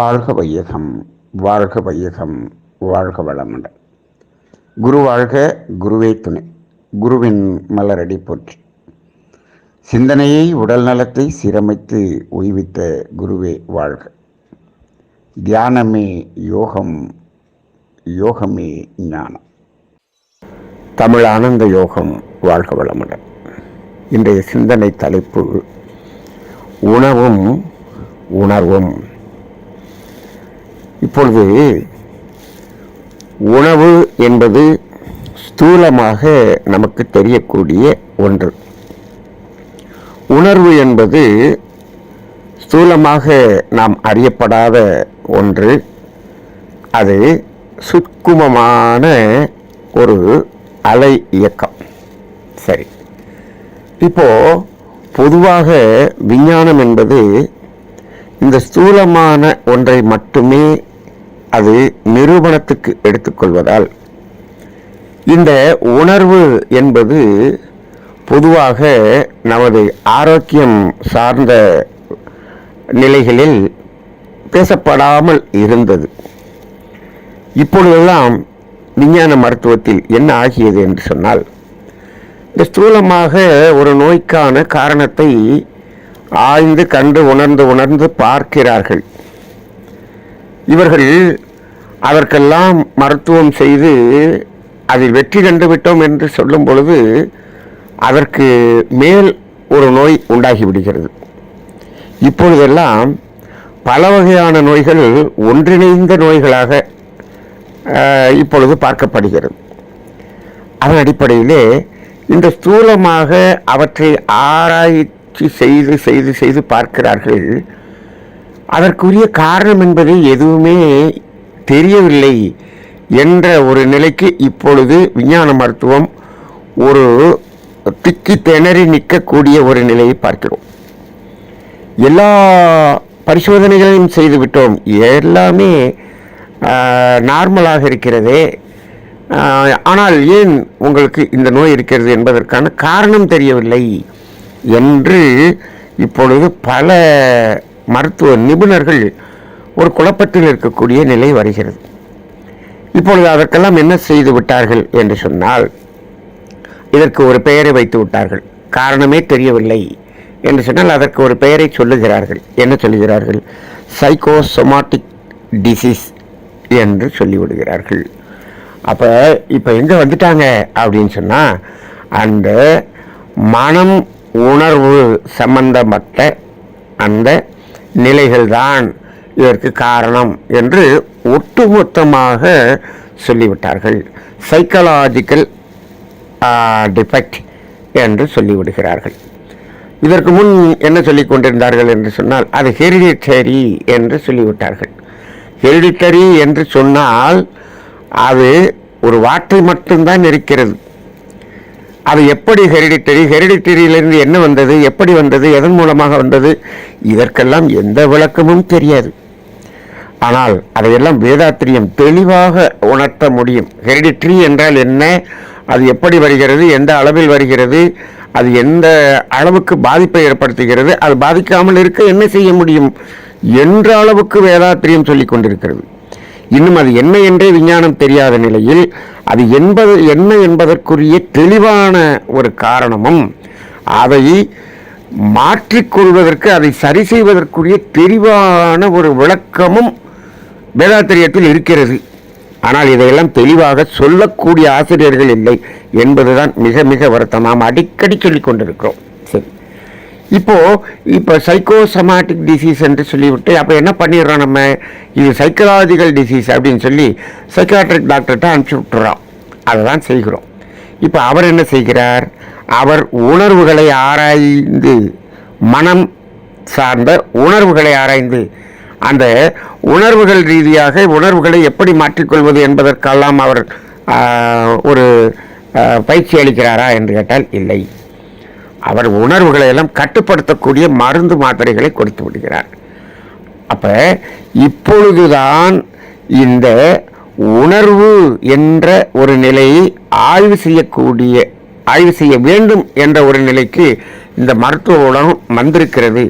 வாழ்க வையகம் வாழ்க வையகம் வாழ்க வளமுடன். குரு வாழ்க குருவே துணை. குருவின் மலரடி போற்றி. சிந்தனையை உடல் நலத்தை சீரமைத்து ஓய்வித்த குருவே வாழ்க. தியானமே யோகம் யோகமே ஞானம். தமிழ் ஆனந்த யோகம் வாழ்க வளமுடன். இன்றைய சிந்தனை தலைப்பு உணவும் உணர்வும். இப்பொழுது உணவு என்பது ஸ்தூலமாக நமக்கு தெரியக்கூடிய ஒன்று. உணர்வு என்பது ஸ்தூலமாக நாம் அறியப்படாத ஒன்று. அது சுக்குமமான ஒரு அலை இயக்கம். சரி. இப்போது பொதுவாக விஞ்ஞானம் என்பது இந்த ஸ்தூலமான ஒன்றை மட்டுமே அது நிரூபணத்துக்கு எடுத்துக்கொள்வதால் இந்த உணர்வு என்பது பொதுவாக நமது ஆரோக்கியம் சார்ந்த நிலைகளில் பேசப்படாமல் இருந்தது. இப்பொழுதெல்லாம் விஞ்ஞான மருத்துவத்தில் என்ன ஆகியது என்று சொன்னால் இந்த ஸ்தூலமாக ஒரு நோய்க்கான காரணத்தை ஆய்ந்து கண்டு உணர்ந்து உணர்ந்து பார்க்கிறார்கள். இவர்கள் அதற்கெல்லாம் மருத்துவம் செய்து அதில் வெற்றி கண்டு விட்டோம் என்று சொல்லும் பொழுது அதற்கு மேல் ஒரு நோய் உண்டாகி விடுகிறது. இப்பொழுதெல்லாம் பல வகையான நோய்கள் ஒன்றிணைந்த நோய்களாக இப்பொழுது பார்க்கப்படுகிறது. அதன் அடிப்படையிலே இந்த ஸ்தூலமாக அவற்றை ஆராய்ச்சி செய்து செய்து செய்து பார்க்கிறார்கள் அதற்குரிய காரணம் என்பது எதுவுமே தெரியவில்லை என்ற ஒரு நிலைக்கு இப்பொழுது விஞ்ஞான மருத்துவம் ஒரு திக்கி திணறி நிற்கக்கூடிய ஒரு நிலையை பார்க்கிறோம். எல்லா பரிசோதனைகளையும் செய்துவிட்டோம் எல்லாமே நார்மலாக இருக்கிறதே. ஆனால் ஏன் உங்களுக்கு இந்த நோய் இருக்கிறது என்பதற்கான காரணம் தெரியவில்லை என்று இப்பொழுது பல மருத்துவ நிபுணர்கள் ஒரு குழப்பத்தில் இருக்கக்கூடிய நிலை வருகிறது. இப்பொழுது அதற்கெல்லாம் என்ன செய்து விட்டார்கள் என்று சொன்னால் இதற்கு ஒரு பெயரை வைத்து விட்டார்கள். காரணமே தெரியவில்லை என்று சொன்னால் அதற்கு ஒரு பெயரை சொல்லுகிறார்கள். என்ன சொல்லுகிறார்கள்? சைக்கோசொமாட்டிக் டிசீஸ் என்று சொல்லிவிடுகிறார்கள். அப்போ இப்போ எங்கே வந்துட்டாங்க அப்படின்னு சொன்னால் அந்த மனம் உணர்வு சம்பந்தப்பட்ட அந்த நிலைகள்தான் இதற்கு காரணம் என்று ஒட்டுமொத்தமாக சொல்லிவிட்டார்கள். சைக்கலாஜிக்கல் டிஃபெக்ட் என்று சொல்லிவிடுகிறார்கள். இதற்கு முன் என்ன சொல்லி கொண்டிருந்தார்கள் என்று சொன்னால் அது ஹெரிடிட்டரி என்று சொல்லிவிட்டார்கள். ஹெரிடிட்டரி என்று சொன்னால் அது ஒரு வார்த்தை மட்டும்தான் இருக்கிறது. அது எப்படி ஹெரிடிட்டரி ஹெரிடிட்டரியிலிருந்து என்ன வந்தது எப்படி வந்தது எதன் மூலமாக வந்தது இதற்கெல்லாம் எந்த விளக்கமும் தெரியாது. ஆனால் அதையெல்லாம் வேதாத்திரியம் தெளிவாக உணர்த்த முடியும். ஹெரிடிட்ரி என்றால் என்ன? அது எப்படி வருகிறது? எந்த அளவில் வருகிறது? அது எந்த அளவுக்கு பாதிப்பை ஏற்படுத்துகிறது? அது பாதிக்காமல் இருக்க என்ன செய்ய முடியும்? என்ற அளவுக்கு வேதாத்திரியம் சொல்லிக் கொண்டிருக்கிறது. இன்னும் அது என்ன என்றே விஞ்ஞானம் தெரியாத நிலையில் அது என்பது என்ன என்பதற்குரிய தெளிவான ஒரு காரணமும் அதை மாற்றிக்கொள்வதற்கு அதை சரி செய்வதற்குரிய தெளிவான ஒரு விளக்கமும் வேதாத்திரியத்தில் இருக்கிறது. ஆனால் இதையெல்லாம் தெளிவாக சொல்லக்கூடிய ஆசிரியர்கள் இல்லை என்பதுதான் மிக மிக வருத்தம். நாம் அடிக்கடி சொல்லிக் கொண்டிருக்கிறோம் இப்போது இப்போ இப்போ சைக்கோசமாட்டிக் டிசீஸ் என்று சொல்லிவிட்டு அப்போ என்ன பண்ணிடுறோம் நம்ம? இது சைக்கலாஜிக்கல் டிசீஸ் அப்படின்னு சொல்லி சைக்காட்ரிக் டாக்டர்கிட்ட அனுப்பிச்சி விட்டுறோம். அதை தான் செய்கிறோம். இப்போ அவர் என்ன செய்கிறார்? அவர் உணர்வுகளை ஆராய்ந்து மனம் சார்ந்த உணர்வுகளை ஆராய்ந்து அந்த உணர்வுகள் ரீதியாக உணர்வுகளை எப்படி மாற்றிக்கொள்வது என்பதற்கெல்லாம் அவர் ஒரு பயிற்சி அளிக்கிறாரா என்று கேட்டால் இல்லை. அவர் உணர்வுகளை எல்லாம் கட்டுப்படுத்தக்கூடிய மருந்து மாத்திரைகளை கொடுத்து விடுகிறார். அப்போ இப்பொழுதுதான் இந்த உணர்வு என்ற ஒரு நிலையை ஆய்வு செய்யக்கூடிய ஆய்வு செய்ய வேண்டும் என்ற ஒரு நிலைக்கு இந்த மருத்துவ உலகம் வந்திருக்கிறது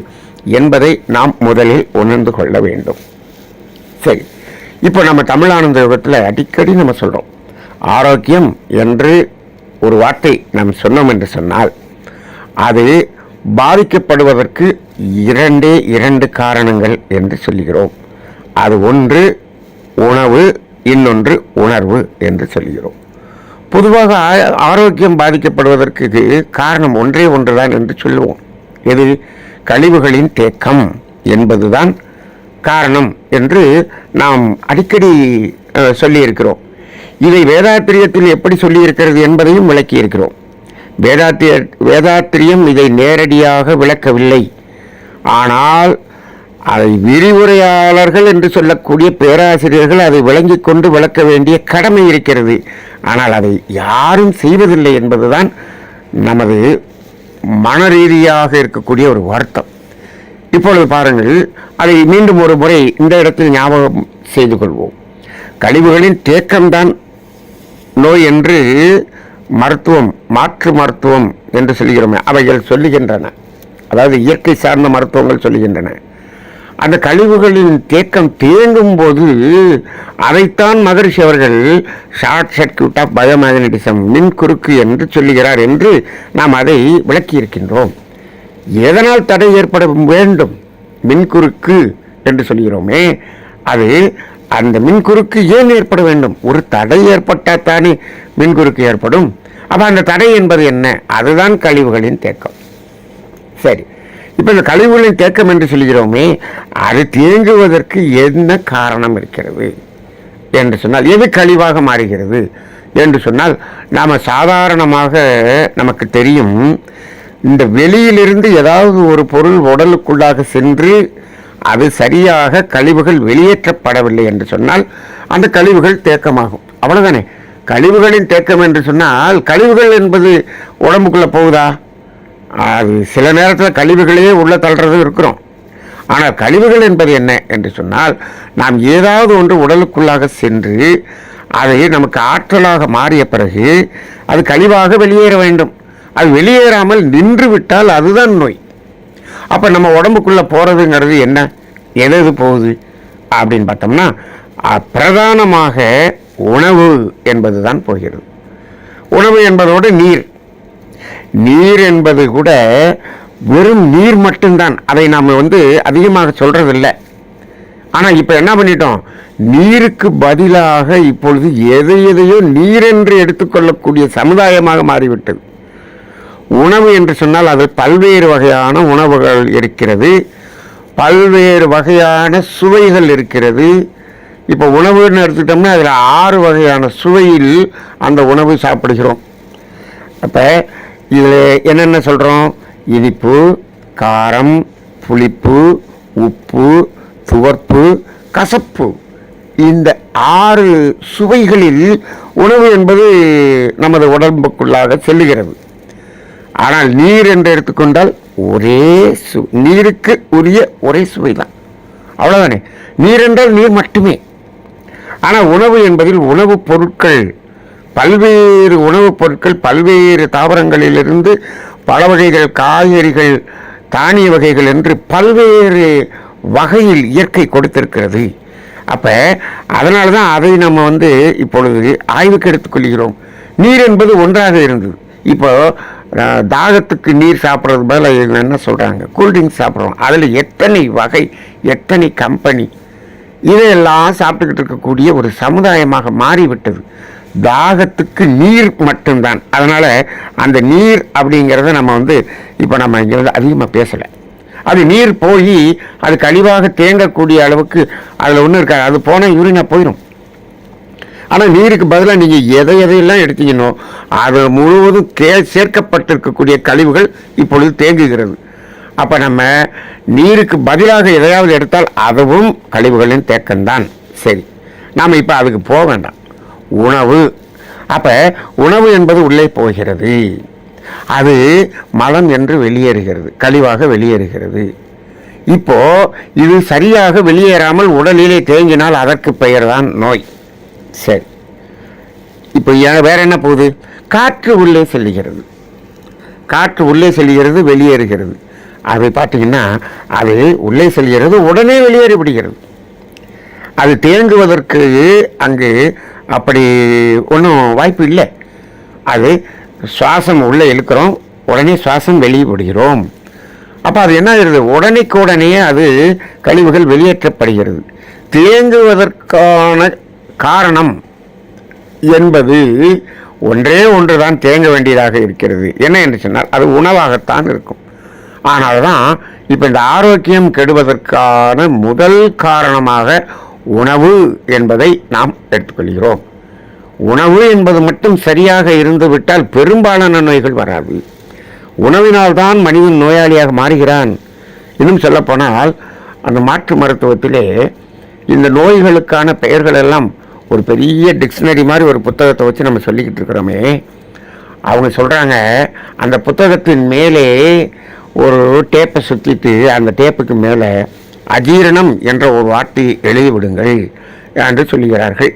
என்பதை நாம் முதலில் உணர்ந்து கொள்ள வேண்டும். சரி இப்போ நம்ம தமிழானந்த யுகத்தில் அடிக்கடி நம்ம சொல்கிறோம் ஆரோக்கியம் என்று ஒரு வார்த்தை நாம் சொன்னோம் என்று சொன்னால் அது பாதிக்கப்படுவதற்கு இரண்டே இரண்டு காரணங்கள் என்று சொல்லுகிறோம். அது ஒன்று உணவு இன்னொன்று உணர்வு என்று சொல்கிறோம் பொதுவாக ஆரோக்கியம் பாதிக்கப்படுவதற்கு இது காரணம் ஒன்றே ஒன்றுதான் என்று சொல்லுவோம். எது? கழிவுகளின் தேக்கம் என்பதுதான் காரணம் என்று நாம் அடிக்கடி சொல்லியிருக்கிறோம். இதை வேதாத்திரியத்தில் எப்படி சொல்லியிருக்கிறது என்பதையும் விளக்கியிருக்கிறோம். வேதாத்திய வேதாத்திரியம் இதை நேரடியாக விளக்கவில்லை. ஆனால் அதை விரிவுரையாளர்கள் என்று சொல்லக்கூடிய பேராசிரியர்கள் அதை விளங்கிக் கொண்டு விளக்க வேண்டிய கடமை இருக்கிறது. ஆனால் அதை யாரும் செய்வதில்லை என்பதுதான் நமது மன ரீதியாக இருக்கக்கூடிய ஒரு வருத்தம். இப்பொழுது பாருங்கள் அதை மீண்டும் ஒரு முறை இந்த இடத்தில் ஞாபகம் செய்து கொள்வோம். கழிவுகளின் தேக்கம்தான் நோய் என்று மருத்துவம் மாற்று மருத்துவம் என்று சொல்லுகிறோமே அவைகள் சொல்லுகின்றன. அதாவது இயற்கை சார்ந்த மருத்துவங்கள் சொல்லுகின்றன. அந்த கழிவுகளின் தேக்கம் தேங்கும் போது அதைத்தான் மகரிஷி அவர்கள் ஷார்ட் சர்க்கியூட் ஆஃப் பயோமேக்னட்டிசம் மின் குறுக்கு என்று சொல்லுகிறார் என்று நாம் அதை விளக்கியிருக்கின்றோம். எதனால் தடை ஏற்பட வேண்டும்? மின் குறுக்கு என்று சொல்கிறோமே அது அந்த மின்குறுக்கு ஏன் ஏற்பட வேண்டும்? ஒரு தடை ஏற்பட்டால் தானே மின்குறுக்கு ஏற்படும். அப்போ அந்த தடை என்பது என்ன? அதுதான் கழிவுகளின் தேக்கம். சரி. இப்போ இந்த கழிவுகளின் தேக்கம் என்று சொல்கிறோமே அது தேங்குவதற்கு என்ன காரணம் இருக்கிறது? என்று சொன்னால் எது கழிவாக மாறுகிறது? என்று சொன்னால் நாம் சாதாரணமாக நமக்கு தெரியும் இந்த வெளியிலிருந்து ஏதாவது ஒரு பொருள் உடலுக்குள்ளாக சென்று அது சரியாக கழிவுகள் வெளியேற்றப்படவில்லை என்று சொன்னால் அந்த கழிவுகள் தேக்கமாகும். அவ்வளோதானே கழிவுகளின் தேக்கம் என்று சொன்னால் கழிவுகள் என்பது உடம்புக்குள்ளே போகுதா? அது சில நேரத்தில் கழிவுகளையே உள்ளே தள்ளுறதும் இருக்கிறோம். ஆனால் கழிவுகள் என்பது என்ன என்று சொன்னால் நாம் ஏதாவது ஒன்று உடலுக்குள்ளாக சென்று அதை நமக்கு ஆற்றலாக மாறிய பிறகு அது கழிவாக வெளியேற வேண்டும். அது வெளியேறாமல் நின்று விட்டால் அதுதான் நோய். அப்போ நம்ம உடம்புக்குள்ளே போகிறதுங்கிறது என்ன? எது எது போகுது? அப்படின்னு பார்த்தோம்னா பிரதானமாக உணவு என்பது தான் போகிறது. உணவு என்பதோடு நீர். நீர் என்பது கூட வெறும் நீர் மட்டும்தான். அதை நாம் வந்து அதிகமாக சொல்கிறதில்ல ஆனால் இப்போ என்ன பண்ணிட்டோம்? நீருக்கு பதிலாக இப்பொழுது எதை எதையோ என்று எடுத்துக்கொள்ளக்கூடிய சமுதாயமாக மாறிவிட்டது. உணவு என்று சொன்னால் அது பல்வேறு வகையான உணவுகள் இருக்கிறது. பல்வேறு வகையான சுவைகள் இருக்கிறது. இப்போ உணவுன்னு எடுத்துக்கிட்டோம்னா அதில் ஆறு வகையான சுவையில் அந்த உணவு சாப்பிடுகிறோம். அப்போ இதில் என்னென்ன சொல்கிறோம் இனிப்பு காரம் புளிப்பு உப்பு துவர்ப்பு கசப்பு. இந்த ஆறு சுவைகளில் உணவு என்பது நமது உடம்புக்குள்ளாக செல்லுகிறது. ஆனால் நீர் என்று எடுத்துக்கொண்டால் ஒரே சு நீருக்கு உரிய ஒரே சுவை தான் அவ்வளோதானே நீர் என்றால் நீர் மட்டுமே. ஆனால் உணவு என்பதில் உணவுப் பொருட்கள் பல்வேறு உணவுப் பொருட்கள் பல்வேறு தாவரங்களிலிருந்து பல வகைகள் காய்கறிகள் தானிய வகைகள் என்று பல்வேறு வகையில் இயற்கை கொடுத்திருக்கிறது. அப்போ அதனால தான் அதை நம்ம வந்து இப்பொழுது ஆய்வுக்கு எடுத்துக்கொள்கிறோம் நீர் என்பது ஒன்றாக இருந்தது. இப்போ தாகத்துக்கு நீர் சாப்பிட்றது பதில் என்ன சொல்கிறாங்க கூல்ட்ரிங்க்ஸ் சாப்பிட்றோம். அதில் எத்தனை வகை எத்தனை கம்பெனி இதையெல்லாம் சாப்பிட்டுக்கிட்டு இருக்கக்கூடிய ஒரு சமுதாயமாக மாறிவிட்டது. தாகத்துக்கு நீர் மட்டும்தான். அதனால் அந்த நீர் அப்படிங்கிறத நம்ம வந்து இப்போ நம்ம இங்கே வந்து அதிகமாக பேசலை. அது நீர் போய் அது கழிவாக தேங்கக்கூடிய அளவுக்கு அதில் ஒன்றும் இருக்காது. அது போனால் யூரினா போயிடும் ஆனால் நீருக்கு பதிலாக நீங்கள் எதை எதையெல்லாம் எடுத்தீங்கன்னோ அது முழுவதும் கே சேர்க்கப்பட்டிருக்கக்கூடிய கழிவுகள் இப்பொழுது தேங்குகிறது. அப்போ நம்ம நீருக்கு பதிலாக எதையாவது எடுத்தால் அதுவும் கழிவுகளின் தேக்கம்தான். சரி. நாம் இப்போ அதுக்கு போக வேண்டாம். உணவு. அப்போ உணவு என்பது உள்ளே போகிறது. அது மலம் என்று வெளியேறுகிறது. கழிவாக வெளியேறுகிறது. இப்போது இது சரியாக வெளியேறாமல் உடலிலே தேங்கினால் அதற்கு பெயர் தான் நோய். சரி. இப்போ ஏன் வேற என்ன போகுது? காற்று உள்ளே செல்லுகிறது. காற்று உள்ளே செல்கிறது வெளியேறுகிறது. அது பார்த்தீங்கன்னா அது உள்ளே செல்கிறது உடனே வெளியேறிவிடுகிறது அது தேங்குவதற்கு அங்கு அப்படி ஒன்றும் வாய்ப்பு இல்லை. அது சுவாசம் உள்ளே இழுக்கிறோம் உடனே சுவாசம் வெளியே விடுகிறோம். அப்போ அது என்ன ஆகிறது? உடனேக்கு உடனே அது கழிவுகள் வெளியேற்றப்படுகிறது. தேங்குவதற்கான காரணம் என்பது ஒன்றே ஒன்று தான் தேங்க வேண்டியதாக இருக்கிறது. என்ன என்று சொன்னால் அது உணவாகத்தான் இருக்கும். ஆனால் தான் இப்போ இந்த ஆரோக்கியம் கெடுவதற்கான முதல் காரணமாக உணவு என்பதை நாம் எடுத்துக்கொள்கிறோம். உணவு என்பது மட்டும் சரியாக இருந்துவிட்டால் பெரும்பாலான நோய்கள் வராது. உணவினால்தான் மனிதன் நோயாளியாக மாறுகிறான். இன்னும் சொல்லப்போனால் அந்த மாற்று மருத்துவத்திலே இந்த நோய்களுக்கான பெயர்கள் எல்லாம் ஒரு பெரிய டிக்ஷனரி மாதிரி ஒரு புத்தகத்தை வச்சு நம்ம சொல்லிக்கிட்டு இருக்கிறோமே. அவங்க சொல்கிறாங்க அந்த புத்தகத்தின் மேலே ஒரு டேப்பை சுற்றிட்டு அந்த டேப்புக்கு மேலே அஜீரணம் என்ற ஒரு வார்த்தையை எழுதி விடுங்கள் என்று சொல்லுகிறார்கள்.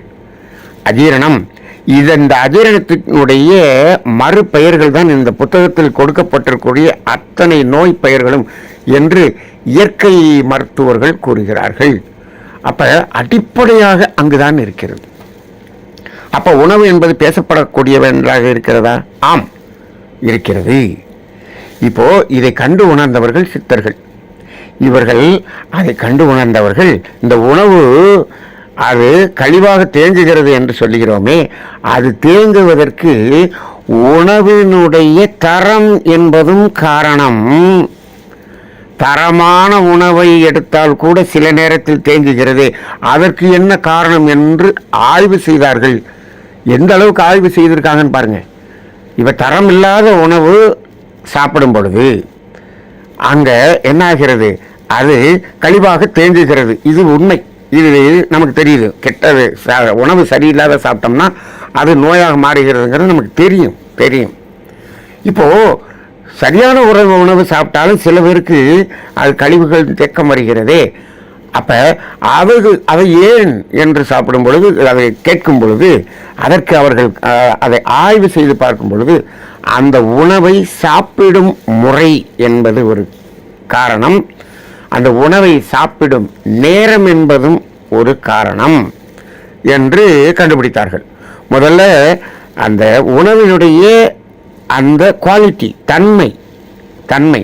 அஜீரணம் இது இந்த அஜீரணத்தினுடைய மறுபெயர்கள் தான். இந்த புத்தகத்தில் கொடுக்கப்பட்டிருக்கக்கூடிய அத்தனை நோய் பெயர்களும் என்று இயற்கை மருத்துவர்கள் கூறுகிறார்கள். அப்போ அடிப்படையாக அங்குதான் இருக்கிறது. அப்போ உணவு என்பது பேசப்படக்கூடியவென்றாக இருக்கிறதா? ஆம் இருக்கிறது. இப்போ இதை கண்டு உணர்ந்தவர்கள் சித்தர்கள். இவர்கள் அதை கண்டு உணர்ந்தவர்கள் இந்த உணவு அது கழிவாக தேங்குகிறது என்று சொல்லுகிறோமே அது தேங்குவதற்கு உணவினுடைய தரம் என்பதும் காரணம். தரமான உணவை எடுத்தால் கூட சில நேரத்தில் தேங்குகிறது. அதற்கு என்ன காரணம் என்று ஆய்வு செய்தார்கள். எந்த அளவுக்கு ஆய்வு செய்திருக்காங்கன்னு பாருங்கள் இவ தரம் இல்லாத உணவு சாப்பிடும் பொழுது அங்கே என்ன ஆகிறது அது கழிவாக தேங்குகிறது. இது உண்மை. இது நமக்கு தெரியுது. கெட்டது ச- உணவு சரியில்லாத சாப்பிட்டோம்னா அது நோயாக மாறுகிறதுங்கிறது நமக்கு தெரியும். தெரியும். இப்போது சரியான உணவு உணவு சாப்பிட்டாலும் சில பேருக்கு அது கழிவுகள் தேக்கம் வருகிறதே. அப்போ அவர்கள் அதை ஏன் என்று சாப்பிடும் பொழுது அதை கேட்கும் பொழுது அதற்கு அவர்கள் அதை ஆய்வு செய்து பார்க்கும் பொழுது அந்த உணவை சாப்பிடும் முறை என்பது ஒரு காரணம். அந்த உணவை சாப்பிடும் நேரம் என்பதும் ஒரு காரணம் என்று கண்டுபிடித்தார்கள். முதல்ல அந்த உணவினுடைய அந்த குவாலிட்டி தன்மை தன்மை.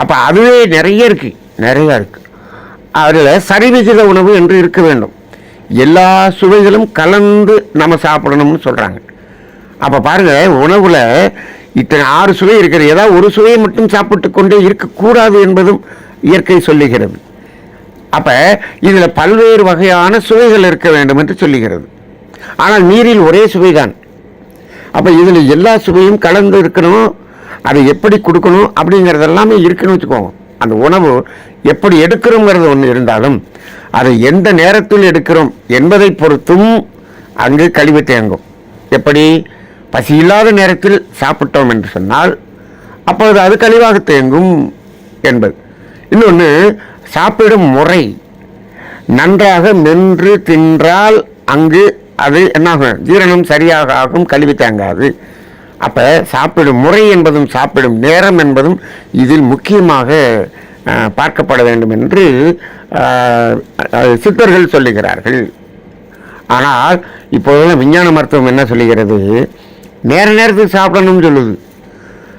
அப்போ அதுவே நிறைய இருக்குது நிறையா இருக்குது அதில் சரிவிகித உணவு என்று இருக்க வேண்டும். எல்லா சுவைகளும் கலந்து நம்ம சாப்பிடணும்னு சொல்கிறாங்க அப்போ பாருங்க உணவில் இத்தனை ஆறு சுவை இருக்கிறது. ஏதாவது ஒரு சுவையை மட்டும் சாப்பிட்டு கொண்டே இருக்கக்கூடாது என்பதும் இயற்கை சொல்லுகிறது. அப்போ இதில் பல்வேறு வகையான சுவைகள் இருக்க வேண்டும் என்று சொல்லுகிறது. ஆனால் நீரில் ஒரே சுவைதான். அப்போ இதில் எல்லா சுவையும் கலந்து இருக்கணும் அதை எப்படி கொடுக்கணும் அப்படிங்கிறது எல்லாமே இருக்குன்னு வச்சுக்கோங்க. அந்த உணவு எப்படி எடுக்கிறோங்கிறது ஒன்று இருந்தாலும் அதை எந்த நேரத்தில் எடுக்கிறோம் என்பதை பொறுத்தும் அங்கு கழிவு தேங்கும். எப்படி? பசி இல்லாத நேரத்தில் சாப்பிட்டோம் என்று சொன்னால் அப்பொழுது அது கழிவாக தேங்கும் என்பது. இன்னொன்று சாப்பிடும் முறை நன்றாக மென்று தின்றால் அங்கு அது என்னாகும்? ஜீரணம் சரியாக ஆகும் கழிவு தேங்காது. அப்போ சாப்பிடும் முறை என்பதும் சாப்பிடும் நேரம் என்பதும் இதில் முக்கியமாக பார்க்கப்பட வேண்டும் என்று சித்தர்கள் சொல்லுகிறார்கள். ஆனால் இப்போதெல்லாம் விஞ்ஞான மருத்துவம் என்ன சொல்லுகிறது? நேர நேரத்தில் சாப்பிடணும்னு சொல்லுது.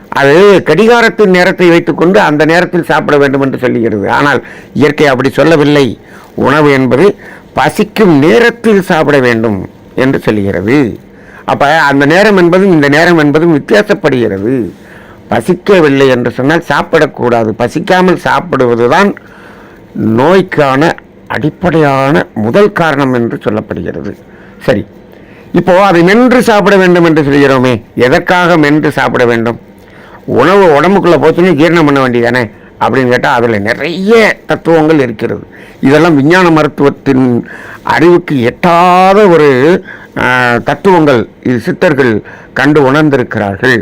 அது கடிகாரத்தின் நேரத்தை வைத்துக்கொண்டு அந்த நேரத்தில் சாப்பிட வேண்டும் என்று சொல்லுகிறது. ஆனால் இயற்கை அப்படி சொல்லவில்லை. உணவு என்பது பசிக்கும் நேரத்தில் சாப்பிட வேண்டும் என்று சொல்லுகிறது. அப்போ அந்த நேரம் என்பதும் இந்த நேரம் என்பதும் வித்தியாசப்படுகிறது. பசிக்கவில்லை என்று சொன்னால் சாப்பிடக்கூடாது. பசிக்காமல் சாப்பிடுவதுதான் நோய்க்கான அடிப்படையான முதல் காரணம் என்று சொல்லப்படுகிறது. சரி. இப்போ அதை மென்று சாப்பிட வேண்டும் என்று சொல்கிறோமே எதற்காக மென்று சாப்பிட வேண்டும்? உணவு உடம்புக்குள்ளே போச்சுன்னு ஜீரணம் பண்ண வேண்டியதானே? அப்படின்னு கேட்டால் அதில் நிறைய தத்துவங்கள் இருக்கிறது. இதெல்லாம் விஞ்ஞான மருத்துவத்தின் அறிவுக்கு எட்டாத ஒரு தத்துவங்கள் இது சித்தர்கள் கண்டு உணர்ந்திருக்கிறார்கள்.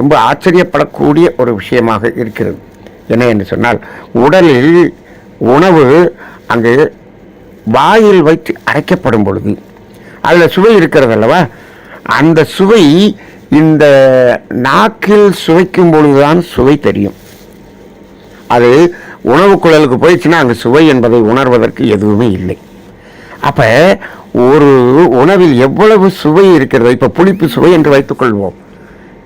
ரொம்ப ஆச்சரியப்படக்கூடிய ஒரு விஷயமாக இருக்கிறது. என்ன என்று சொன்னால் உடலில் உணவு அங்கு வாயில் வைத்து அரைக்கப்படும் பொழுது அதில் சுவை இருக்கிறது அல்லவா அந்த சுவை இந்த நாக்கில் சுவைக்கும் பொழுதுதான் சுவை தெரியும். அது உணவு குழலுக்கு போயிடுச்சுன்னா அங்கே சுவை என்பதை உணர்வதற்கு எதுவுமே இல்லை. அப்போ ஒரு உணவில் எவ்வளவு சுவை இருக்கிறது இப்போ புளிப்பு சுவை என்று வைத்துக்கொள்வோம்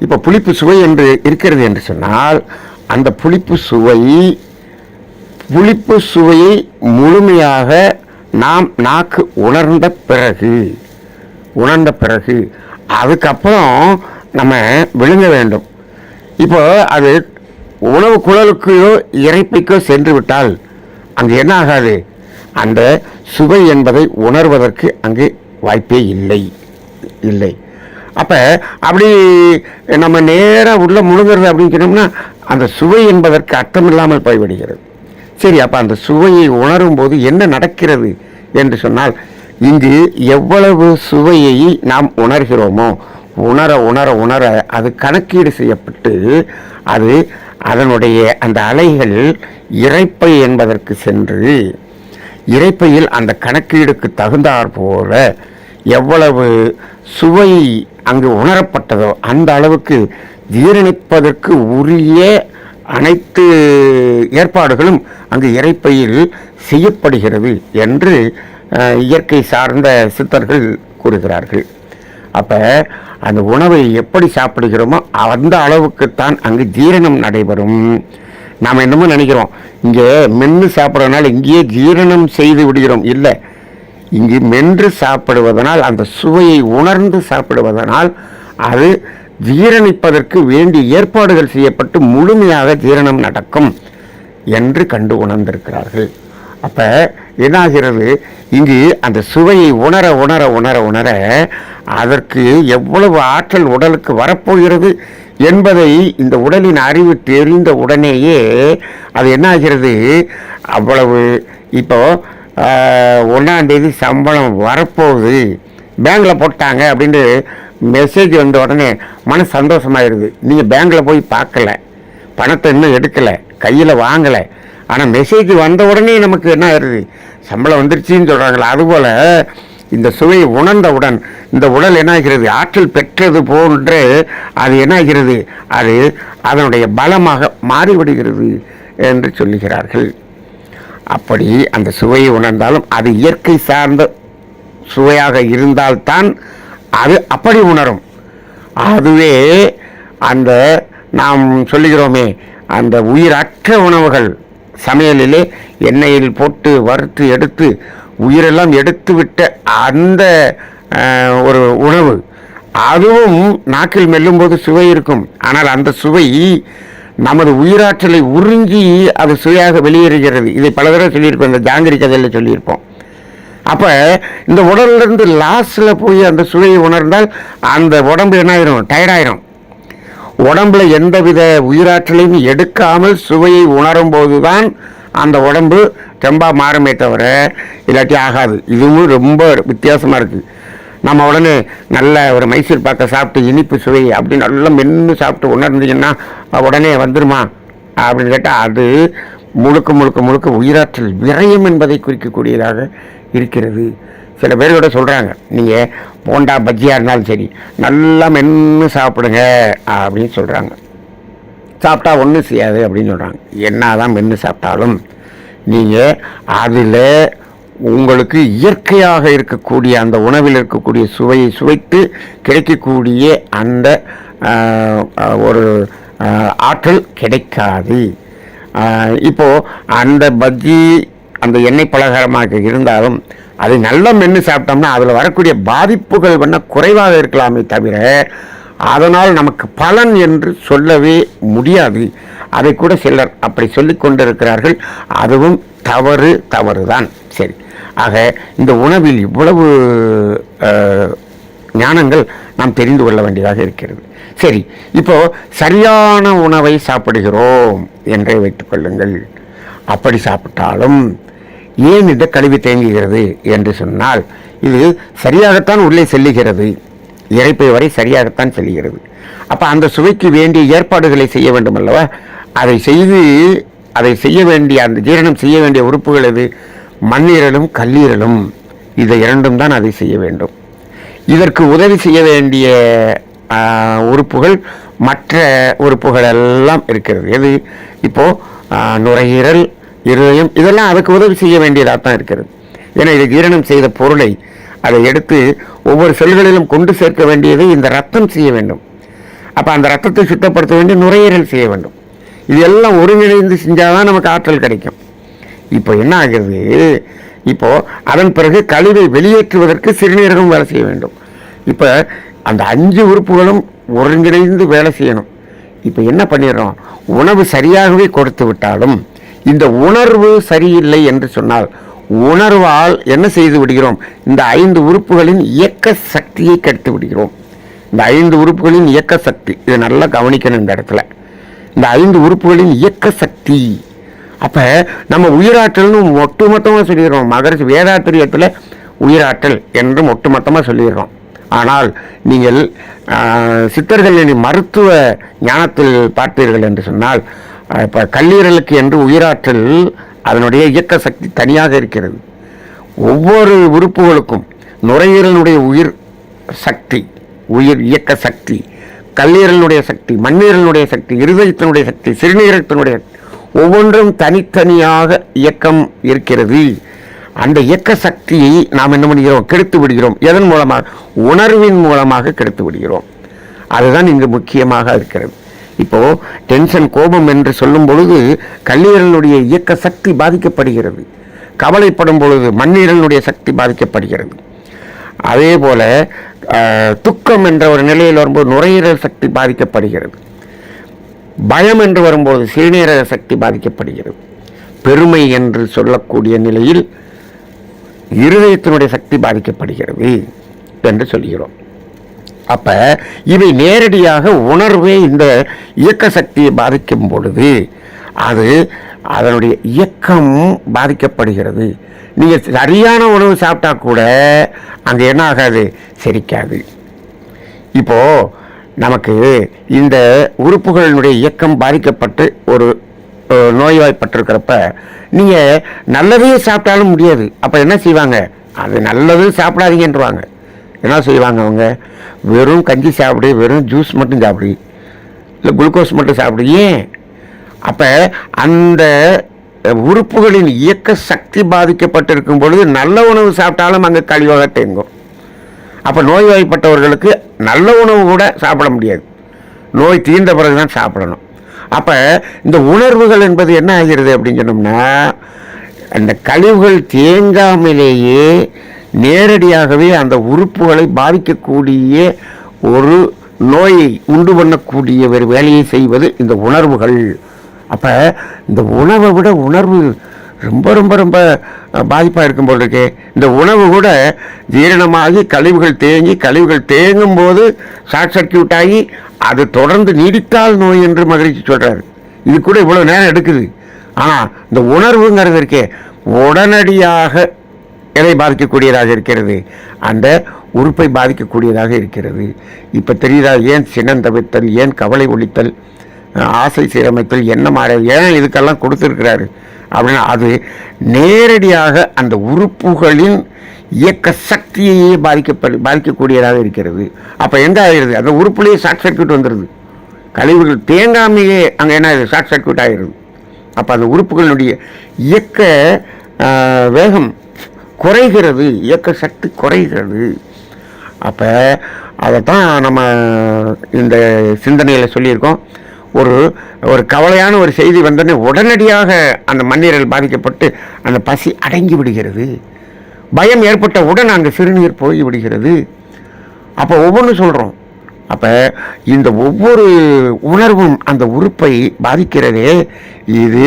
இப்போ புளிப்பு சுவை என்று இருக்கிறது என்று சொன்னால் அந்த புளிப்பு சுவை புளிப்பு சுவையை முழுமையாக நாம் நாக்கு உணர்ந்த பிறகு உணர்ந்த பிறகு அதுக்கப்புறம் நம்ம விழுங்க வேண்டும். இப்போ அது உணவு குழலுக்கோ இறைப்பைக்கோ சென்று விட்டால் அங்கு என்ன ஆகாது அந்த சுவை என்பதை உணர்வதற்கு அங்கு வாய்ப்பே இல்லை. இல்லை. அப்போ அப்படி நம்ம நேராக உள்ள முழுங்கிறது அப்படின்னு சொன்னோம்னா அந்த சுவை என்பதற்கு அர்த்தம் இல்லாமல் போய்விடுகிறது. சரி அப்போ அந்த சுவையை உணரும் போது என்ன நடக்கிறது என்று சொன்னால் இங்கு எவ்வளவு சுவையை நாம் உணர்கிறோமோ உணர உணர உணர அது கணக்கீடு செய்யப்பட்டு அது அதனுடைய அந்த அலைகள் இறைப்பை என்பதற்கு சென்று இறைப்பையில் அந்த கணக்கீடுக்கு தகுந்தாற் போல எவ்வளவு சுவை அங்கு உணரப்பட்டதோ அந்த அளவுக்கு ஜீரணிப்பதற்கு உரிய அனைத்து ஏற்பாடுகளும் அங்கு இறைப்பையில் செய்யப்படுகிறது என்று இயற்கை சார்ந்த சித்தர்கள் கூறுகிறார்கள். அப்போ அந்த உணவை எப்படி சாப்பிடுகிறோமோ அந்த அளவுக்குத்தான் அங்கு ஜீரணம் நடைபெறும். நாம் என்னமோ நினைக்கிறோம் இங்கே மென்று சாப்பிட்றதுனால இங்கேயே ஜீரணம் செய்து விடுகிறோம். இல்லை இங்கு மென்று சாப்பிடுவதனால் அந்த சுவையை உணர்ந்து சாப்பிடுவதனால் அது ஜீரணிப்பதற்கு வேண்டிய ஏற்பாடுகள் செய்யப்பட்டு முழுமையாக ஜீரணம் நடக்கும் என்று கண்டு உணர்ந்திருக்கிறார்கள். அப்போ என்னாகிறது? இங்கு அந்த சுவையை உணர உணர உணர உணர அதற்கு எவ்வளவு ஆற்றல் உடலுக்கு வரப்போகிறது என்பதை இந்த உடலின் அறிவு தெரிந்த உடனேயே அது என்னாகிறது? அவ்வளவு இப்போ ஒன்றாம் தேதி சம்பளம் வரப்போகுது. பேங்கில் போட்டாங்க அப்படின்ட்டு மெசேஜ் வந்த உடனே மன சந்தோஷமாயிருது. நீங்கள் பேங்க்கில் போய் பார்க்கல. பணத்தை இன்னும் எடுக்கலை. கையில் வாங்கலை. ஆனால் மெசேஜ் வந்த உடனே நமக்கு என்ன ஆயிருது? சம்பளம் வந்துருச்சுன்னு சொல்கிறாங்களா அதுபோல் இந்த சுவையை உணர்ந்தவுடன் இந்த உடல் என்ன ஆகிறது ஆற்றல் பெற்றது போன்று அது என்ன ஆகிறது அது அதனுடைய பலமாக மாறிவிடுகிறது என்று சொல்லுகிறார்கள். அப்படி அந்த சுவையை உணர்ந்தாலும் அது இயற்கை சார்ந்த சுவையாக இருந்தால்தான் அது அப்படி உணரும். அதுவே அந்த நாம் சொல்லுகிறோமே அந்த உயிரற்ற உணவுகள் சமையலிலே எண்ணெயில் போட்டு வறுத்து எடுத்து உயிரெல்லாம் எடுத்து விட்ட அந்த ஒரு உணவு. அதுவும் நாக்கில் மெல்லும்போது சுவை இருக்கும். ஆனால் அந்த சுவை நமது உயிராற்றலை உறிஞ்சி அது சுவையாக வெளியேறுகிறது. இதை பல தடவை சொல்லியிருக்கோம் இந்த ஜாங்கிரி கதையில் சொல்லியிருப்போம். அப்போ இந்த உடல்லேருந்து லாஸ்டில் போய் அந்த சுவையை உணர்ந்தால் அந்த உடம்பு என்ன ஆயிரும். டயர்டாயிரும் உடம்புல எந்தவித உயிராற்றலையும் எடுக்காமல் சுவையை உணரும் போதுதான் அந்த உடம்பு ரொம்ப மாறுமே தவிர இல்லாட்டி ஆகாது. இதுவும் ரொம்ப வித்தியாசமாக இருக்குது நம்ம உடனே நல்ல ஒரு மைசூர் பாக்கை சாப்பிட்டு இனிப்பு சுவை அப்படி நல்லா மென்று சாப்பிட்டு உணர்ந்தீங்கன்னா உடனே வந்துருமா? அப்படின்னு கேட்டால் அது முழுக்க முழுக்க முழுக்க உயிராற்றல் விரயம் என்பதை குறிக்கக்கூடியதாக இருக்கிறது. சில பேர் கூட சொல்கிறாங்க நீங்கள் போண்டா பஜ்ஜியாக இருந்தாலும் சரி நல்லா மென்று சாப்பிடுங்க அப்படின்னு சொல்கிறாங்க சாப்பிட்டா ஒன்றும் செய்யாது அப்படின்னு சொல்கிறாங்க என்ன தான் மென்று சாப்பிட்டாலும் நீங்கள் அதில் உங்களுக்கு இயற்கையாக இருக்கக்கூடிய அந்த உணவில் இருக்கக்கூடிய சுவையை சுவைத்து கிடைக்கக்கூடிய அந்த ஒரு ஆற்றல் கிடைக்காது. இப்போது அந்த பஜ்ஜி அந்த எண்ணெய் பலகாரமாக இருந்தாலும் அதை நல்ல மென்று சாப்பிட்டோம்னா அதில் வரக்கூடிய பாதிப்புகள் வேணா குறைவாக இருக்கலாமே தவிர அதனால் நமக்கு பலன் என்று சொல்லவே முடியாது. அதை கூட சிலர் அப்படி சொல்லி கொண்டிருக்கிறார்கள். அதுவும் தவறு தவறு தான் சரி. ஆக இந்த உணவில் இவ்வளவு ஞானங்கள் நாம் தெரிந்து கொள்ள வேண்டியதாக இருக்கிறது. சரி. இப்போ சரியான உணவை சாப்பிடுகிறோம் என்றே வைத்துக்கொள்ளுங்கள் அப்படி சாப்பிட்டாலும் ஏன் இந்த கழிவு தேங்குகிறது என்று சொன்னால் இது சரியாகத்தான் உள்ளே செல்லுகிறது. இறைப்பை வரை சரியாகத்தான் செல்கிறது அப்போ அந்த சுவைக்கு வேண்டிய ஏற்பாடுகளை செய்ய வேண்டும் அல்லவா? அதை செய்து அதை செய்ய வேண்டிய அந்த ஜீரணம் செய்ய வேண்டிய உறுப்புகள் எது? மண்ணீரலும் கல்லீரலும். இதை இரண்டும் தான் அதை செய்ய வேண்டும். இதற்கு உதவி செய்ய வேண்டிய உறுப்புகள் மற்ற உறுப்புகள் எல்லாம் இருக்கிறது. எது? இப்போது நுரையீரல் இருதயம் இதெல்லாம் அதுக்கு உதவி செய்ய வேண்டியதாக தான் இருக்கிறது. ஏன்னா இது ஜீரணம் செய்த பொருளை அதை எடுத்து ஒவ்வொரு செல்களிலும் கொண்டு சேர்க்க வேண்டியதை இந்த ரத்தம் செய்ய வேண்டும். அப்போ அந்த ரத்தத்தை சுத்தப்படுத்த வேண்டிய நுரையீரல் செய்ய வேண்டும். இது எல்லாம் ஒருங்கிணைந்து செஞ்சால் தான் நமக்கு ஆற்றல் கிடைக்கும். இப்போ என்ன ஆகிறது இப்போது அதன் பிறகு கழிவை வெளியேற்றுவதற்கு சிறுநீரகம் வேலை செய்ய வேண்டும். இப்போ அந்த அஞ்சு உறுப்புகளும் ஒருங்கிணைந்து வேலை செய்யணும். இப்போ என்ன பண்ணிடுறோம்? உணவு சரியாகவே கொடுத்து விட்டாலும் இந்த உணர்வு சரியில்லை என்று சொன்னால் உணர்வால் என்ன செய்து விடுகிறோம்? இந்த ஐந்து உறுப்புகளின் இயக்க சக்தியை கெடுத்து விடுகிறோம். இந்த ஐந்து உறுப்புகளின் இயக்க சக்தி இதை நல்லா கவனிக்கணும் இந்த இடத்துல. இந்த ஐந்து உறுப்புகளின் இயக்க சக்தி. அப்போ நம்ம உயிராற்றல்னு ஒட்டுமொத்தமாக சொல்லிடுறோம். மகரிஷி வேதாத்திரியத்தில் உயிராற்றல் என்றும் ஒட்டுமொத்தமாக சொல்லிடுறோம். ஆனால் நீங்கள் சித்தர்களின் மருத்துவ ஞானத்தில் பார்த்தீர்கள் என்று சொன்னால் இப்போ கல்லீரலுக்கு என்று உயிராற்றல் அதனுடைய இயக்க சக்தி தனியாக இருக்கிறது. ஒவ்வொரு உறுப்புகளுக்கும் நுரையீரலுடைய உயிர் சக்தி உயிர் இயக்க சக்தி கல்லீரலினுடைய சக்தி மண்ணீரலினுடைய சக்தி இருதயத்தினுடைய சக்தி சிறுநீரகத்தினுடைய ஒவ்வொன்றும் தனித்தனியாக இயக்கம் இருக்கிறது. அந்த இயக்க சக்தியை நாம் என்ன பண்ணுகிறோம்? கெடுத்து விடுகிறோம். எதன் மூலமாக உணர்வின் மூலமாக கெடுத்து விடுகிறோம். அதுதான் இங்கு முக்கியமாக இருக்கிறது. இப்போ டென்ஷன் கோபம் என்று சொல்லும் பொழுது கல்லீரலுடைய இயக்க சக்தி பாதிக்கப்படுகிறது. கவலைப்படும் பொழுது மண்ணீரலுடைய சக்தி பாதிக்கப்படுகிறது. அதே போல அஹ், துக்கம் என்ற ஒரு நிலையில் வரும்போது நுரையீரல் சக்தி பாதிக்கப்படுகிறது. பயம் என்று வரும்போது சிறுநீரக சக்தி பாதிக்கப்படுகிறது. பெருமை என்று சொல்லக்கூடிய நிலையில் இருதயத்தினுடைய சக்தி பாதிக்கப்படுகிறது என்று சொல்கிறோம். அப்போ இவை நேரடியாக உணர்வே இந்த இயக்க சக்தியை பாதிக்கும் பொழுது அது அதனுடைய இயக்கம் பாதிக்கப்படுகிறது. நீங்கள் சரியான உணவு சாப்பிட்டா கூட அங்கே என்ன ஆகாது? செரிக்காது. இப்போது நமக்கு இந்த உறுப்புகளினுடைய இயக்கம் பாதிக்கப்பட்டு ஒரு நோய்வாய்ப்பட்டிருக்கிறப்ப நீங்கள் நல்லதே சாப்பிட்டாலும் முடியாது. அப்போ என்ன செய்வாங்க? அது நல்லது சாப்பிடாதீங்கன்றவாங்க. என்ன செய்வாங்க அவங்க? வெறும் கஞ்சி சாப்பிடு வெறும் ஜூஸ் மட்டும் சாப்பிடு. இல்லை குளுக்கோஸ் மட்டும் சாப்பிடு. ஏன்? அப்போ அந்த உறுப்புகளின் இயக்க சக்தி பாதிக்கப்பட்டிருக்கும் பொழுது நல்ல உணவு சாப்பிட்டாலும் அங்கே கழிவாக தேங்கும். அப்போ நோய்வாய்ப்பட்டவர்களுக்கு நல்ல உணவு கூட சாப்பிட முடியாது. நோய் தீர்ந்த பிறகு தான் சாப்பிடணும். அப்போ இந்த உணர்வுகள் என்பது என்ன ஆகிறது அப்படின்னு சொன்னோம்னா அந்த கழிவுகள் தேங்காமலேயே நேரடியாகவே அந்த உறுப்புகளை பாதிக்கக்கூடிய ஒரு நோயை உண்டு பண்ணக்கூடிய ஒரு வேலையை செய்வது இந்த உணர்வுகள். அப்போ இந்த உணவை விட உணர்வு ரொம்ப ரொம்ப ரொம்ப பாதிப்பாக இருக்கும் போல் இருக்கே. இந்த உணவு கூட ஜீரணமாகி கழிவுகள் தேங்கி கழிவுகள் தேங்கும் போது ஷார்ட் சர்க்கியூட் ஆகி அது தொடர்ந்து நீடித்தால் நோய் என்று மகிழ்ச்சி சொல்கிறார் இது கூட இவ்வளோ நேரம் எடுக்குது. ஆனால் இந்த உணர்வுங்கிறது இருக்கே. உடனடியாக எதை பாதிக்கக்கூடியதாக இருக்கிறது? அந்த உறுப்பை பாதிக்கக்கூடியதாக இருக்கிறது. இப்போ தெரியுதா ஏன் சினந்தவித்தல் ஏன் கவலை ஒழித்தல் ஆசை சீரமைத்தல் என்ன மாற ஏன் இதுக்கெல்லாம் கொடுத்துருக்கிறாரு? அப்படின்னா அது நேரடியாக அந்த உறுப்புகளின் இயக்க சக்தியையே பாதிக்கப்படு பாதிக்கக்கூடியதாக இருக்கிறது. அப்போ எங்க ஆகிடுது அந்த உறுப்புலேயே ஷார்ட் சர்க்கியூட் வந்துடுது கழிவுகள் தேங்காமையே அங்கே என்ன ஆகுது ஷார்ட் சர்க்கியூட் ஆகிடுது அப்போ அந்த உறுப்புகளினுடைய இயக்க வேகம் குறைகிறது இயக்க சக்தி குறைகிறது. அப்போ அதைத்தான் நம்ம இந்த சிந்தனையில் சொல்லியிருக்கோம். ஒரு ஒரு கவலையான ஒரு செய்தி வந்தோடனே உடனடியாக அந்த மண்ணீரல் பாதிக்கப்பட்டு அந்த பசி அடங்கி விடுகிறது. பயம் ஏற்பட்ட உடன் அங்கே சிறுநீர் போய் விடுகிறது. அப்போ ஒவ்வொன்றும் சொல்கிறோம் அப்போ இந்த ஒவ்வொரு உணர்வும் அந்த உறுப்பை பாதிக்கிறதே இது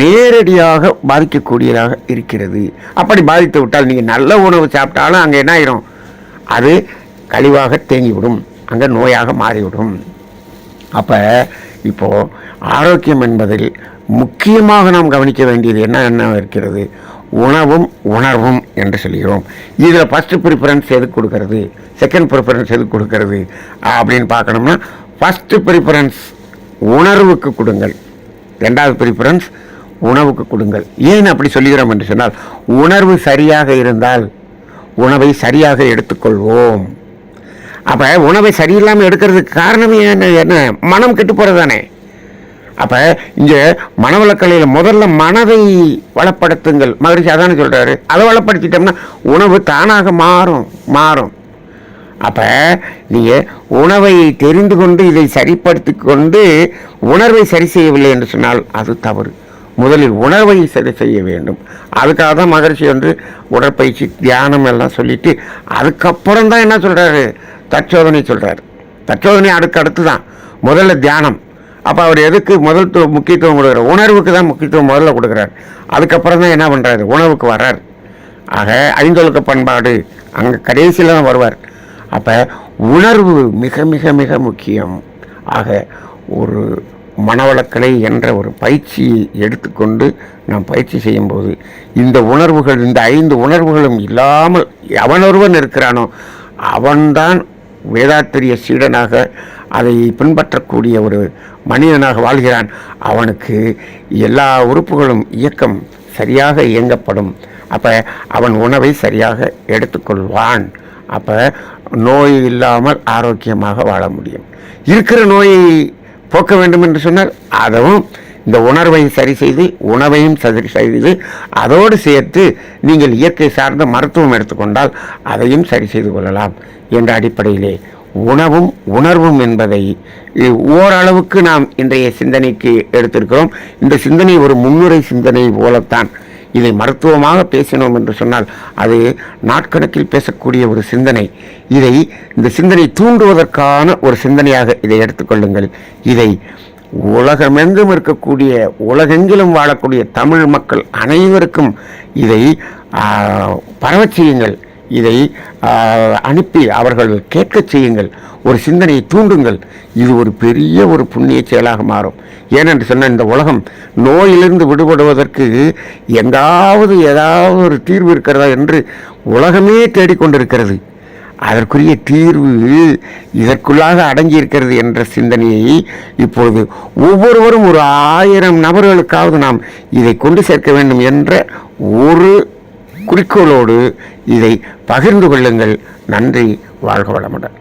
நேரடியாக பாதிக்கக்கூடியதாக இருக்கிறது. அப்படி பாதித்து விட்டால் நீங்கள் நல்ல உணவு சாப்பிட்டாலும் அங்கே என்ன ஆயிரும்? அது கழிவாக தேங்கிவிடும். அங்கே நோயாக மாறிவிடும். அப்போ இப்போது ஆரோக்கியம் என்பதில் முக்கியமாக நாம் கவனிக்க வேண்டியது என்ன என்ன இருக்கிறது? உணவும் உணர்வும் என்று சொல்கிறோம். இதில் ஃபஸ்ட்டு ப்ரிஃபரன்ஸ் எதுக்கு கொடுக்கறது? செகண்ட் ப்ரிஃபரன்ஸ் எதுக்கு கொடுக்கறது? அப்படின்னு பார்க்கணும்னா ஃபஸ்ட்டு ப்ரிஃபரன்ஸ் உணர்வுக்கு கொடுங்கள். ரெண்டாவது ப்ரிஃபரன்ஸ் உணவுக்கு கொடுங்கள். ஏன் அப்படி சொல்லுகிறோம் என்று சொன்னால் உணர்வு சரியாக இருந்தால் உணவை சரியாக எடுத்துக்கொள்வோம். அப்போ உணவை சரியில்லாமல் எடுக்கிறதுக்கு காரணமே என்ன? என்ன? மனம் கெட்டு போகிறது தானே அப்போ இங்கே மனவளக்கலையில் முதல்ல மனதை வளப்படுத்துங்கள். மகிழ்ச்சி அதானே சொல்கிறாரு அதை வளப்படுத்திட்டோம்னா உணவு தானாக மாறும் மாறும். அப்போ நீங்கள் உணவை தெரிந்து கொண்டு இதை சரிப்படுத்தி கொண்டு உணர்வை சரி செய்யவில்லை என்று சொன்னால் அது தவறு. முதலில் உணர்வை சரி செய்ய வேண்டும். அதுக்காக தான் மகிழ்ச்சி வந்து உடற்பயிற்சி தியானம் எல்லாம் சொல்லிட்டு அதுக்கப்புறம் தான் என்ன சொல்கிறாரு தற்சோதனை சொல்கிறாரு தற்சோதனை அதுக்கு அடுத்து தான் முதல்ல தியானம். அப்போ அவர் எதுக்கு முதல் முக்கியத்துவம் கொடுக்குறார்? உணர்வுக்கு தான் முக்கியத்துவம் முதல்ல கொடுக்குறார். அதுக்கப்புறம் தான் என்ன பண்ணுறாரு உணவுக்கு வர்றார். ஆக ஐந்தொழுக்க பண்பாடு அங்கே கடைசியில் தான் வருவார். அப்போ உணர்வு மிக மிக மிக முக்கியம். ஆக ஒரு மனவளக்கலை என்ற ஒரு பயிற்சியை எடுத்துக்கொண்டு நாம் பயிற்சி செய்யும்போது இந்த உணர்வுகள் இந்த ஐந்து உணர்வுகளும் இல்லாமல் எவனொருவன் இருக்கிறானோ அவன்தான் வேதாத்திரிய சீடனாக அதை பின்பற்றக்கூடிய ஒரு மனிதனாக வாழ்கிறான். அவனுக்கு எல்லா உறுப்புகளும் இயக்கம் சரியாக இயங்கப்படும். அப்போ அவன் உணவை சரியாக எடுத்துக்கொள்வான். அப்போ நோய் இல்லாமல் ஆரோக்கியமாக வாழ முடியும். இருக்கிற நோயை போக்க வேண்டும் என்று சொன்னால் அதுவும் இந்த உணர்வை சரி செய்து உணவையும் சரி செய்து அதோடு சேர்த்து நீங்கள் இயற்கை சார்ந்த மருத்துவம் எடுத்துக்கொண்டால் அதையும் சரி செய்து கொள்ளலாம் என்ற அடிப்படையிலே உணவும் உணர்வும் என்பதை ஓரளவுக்கு நாம் இன்றைய சிந்தனைக்கு எடுத்திருக்கிறோம். இந்த சிந்தனை ஒரு முன்னுரை சிந்தனை போலத்தான். இதை மருத்துவமாக பேசினோம் என்று சொன்னால் அது நாட்கணக்கில் பேசக்கூடிய ஒரு சிந்தனை. இதை இந்த சிந்தனை தூண்டுவதற்கான ஒரு சிந்தனையாக இதை எடுத்துக்கொள்ளுங்கள் இதை உலகமெங்கும் இருக்கக்கூடிய உலகெங்கிலும் வாழக்கூடிய தமிழ் மக்கள் அனைவருக்கும் இதை பரவச் செய்யுங்கள். இதை அனுப்பி அவர்கள் கேட்கச் செய்யுங்கள். ஒரு சிந்தனையை தூண்டுங்கள். இது ஒரு பெரிய ஒரு புண்ணிய செயலாக மாறும். ஏனென்று சொன்னால் இந்த உலகம் நோயிலிருந்து விடுபடுவதற்கு எங்காவது ஏதாவது ஒரு தீர்வு இருக்கிறதா என்று உலகமே தேடிக்கொண்டிருக்கிறது. அதற்குரிய தீர்வு இதற்குள்ளாக அடங்கியிருக்கிறது என்ற சிந்தனையை இப்பொழுது ஒவ்வொருவரும் ஒரு ஆயிரம் நபர்களுக்காவது நாம் இதை கொண்டு சேர்க்க வேண்டும் என்ற ஒரு குறிக்கோளோடு இதை பகிர்ந்து கொள்ளுங்கள். நன்றி வாழ்க வளமுடன்.